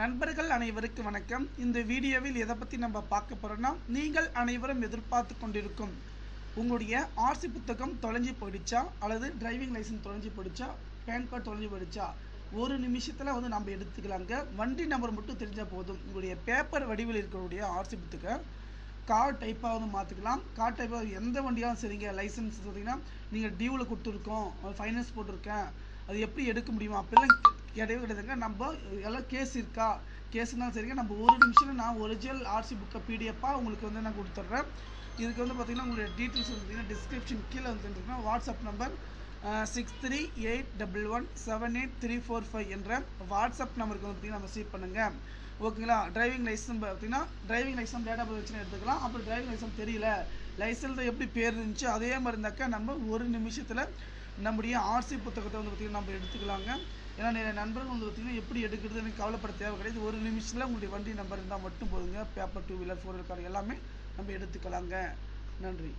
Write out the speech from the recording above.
நண்பர்கள் அனைவருக்கும் வணக்கம். இந்த வீடியோவில் எதை பற்றி நம்ம பார்க்க போகிறோன்னா நீங்கள் அனைவரும் எதிர்பார்த்து கொண்டிருக்கும் உங்களுடைய ஆர்சி புத்தகம் தொலைஞ்சி போயிடுச்சா? அல்லது டிரைவிங் லைசன்ஸ் தொலைஞ்சி போயிடுச்சா? பேன் கார்டு தொலைஞ்சு போயிடுச்சா? ஒரு நிமிஷத்தில் வந்து நம்ம எடுத்துக்கலாங்க. வண்டி நம்பர் மட்டும் தெரிஞ்சால் போதும். உங்களுடைய பேப்பர் வடிவில் இருக்கக்கூடிய ஆர்சி புத்தகம். கார் டைப்பாக வந்து மாற்றிக்கலாம் கார் டைப்பாக எந்த வண்டியாலும் சரிங்க? லைசன்ஸ் பார்த்தீங்கன்னா நீங்கள் டியூவில் கொடுத்துருக்கோம். ஃபைனான்ஸ் போட்டிருக்கேன். அது எப்படி எடுக்க முடியுமா? அப்படிலாம் கிடையவே கிடையாதுங்க நம்ம எல்லாம் கேஸ் இருக்கா? கேஸ்னாலும் சரிங்க. நம்ம ஒரு நிமிஷம் நான் ஒரிஜினல் ஆர்சி புக்கை பிடிஎஃபாக உங்களுக்கு வந்து நான் கொடுத்துட்றேன். இதுக்கு வந்து பார்த்தீங்கன்னா உங்களுடைய டீட்டெயில்ஸ் வந்து பார்த்தீங்கன்னா டிஸ்கிரிப்ஷன் கீழே வந்து பார்த்தீங்கன்னா WhatsApp number six three eight double one seven eight three four five என்ற வாட்ஸ்அப் நம்பருக்கு வந்து பார்த்தீங்கன்னா மெசேஜ் பண்ணுங்கள் ஓகேங்களா டிரைவிங் லைசன்ஸ் பார்த்தீங்கன்னா driving license date of birth எடுத்துக்கலாம். அப்புறம் டிரைவிங் லைசன்ஸ் தெரியல. லைசன்ஸில் எப்படி பேர் இருந்துச்சு? அதே மாதிரி இருந்தாக்கா நம்ம ஒரு நிமிஷத்தில் நம்முடைய ஆர்சி புத்தகத்தை வந்து பார்த்திங்கன்னா நம்ம எடுத்துக்கலாங்க. ஏன்னா நிறைய நண்பர்கள் வந்து பார்த்திங்கன்னா எப்படி எடுக்கிறதுன்னு கவலைப்பட தேவை கிடையாது. ஒரு நிமிஷத்தில் உங்களுடைய வண்டி நம்பர் இருந்தால் மட்டும் போதுங்க. Paper two wheeler four wheeler car எல்லாமே நம்ம எடுத்துக்கலாங்க. நன்றி.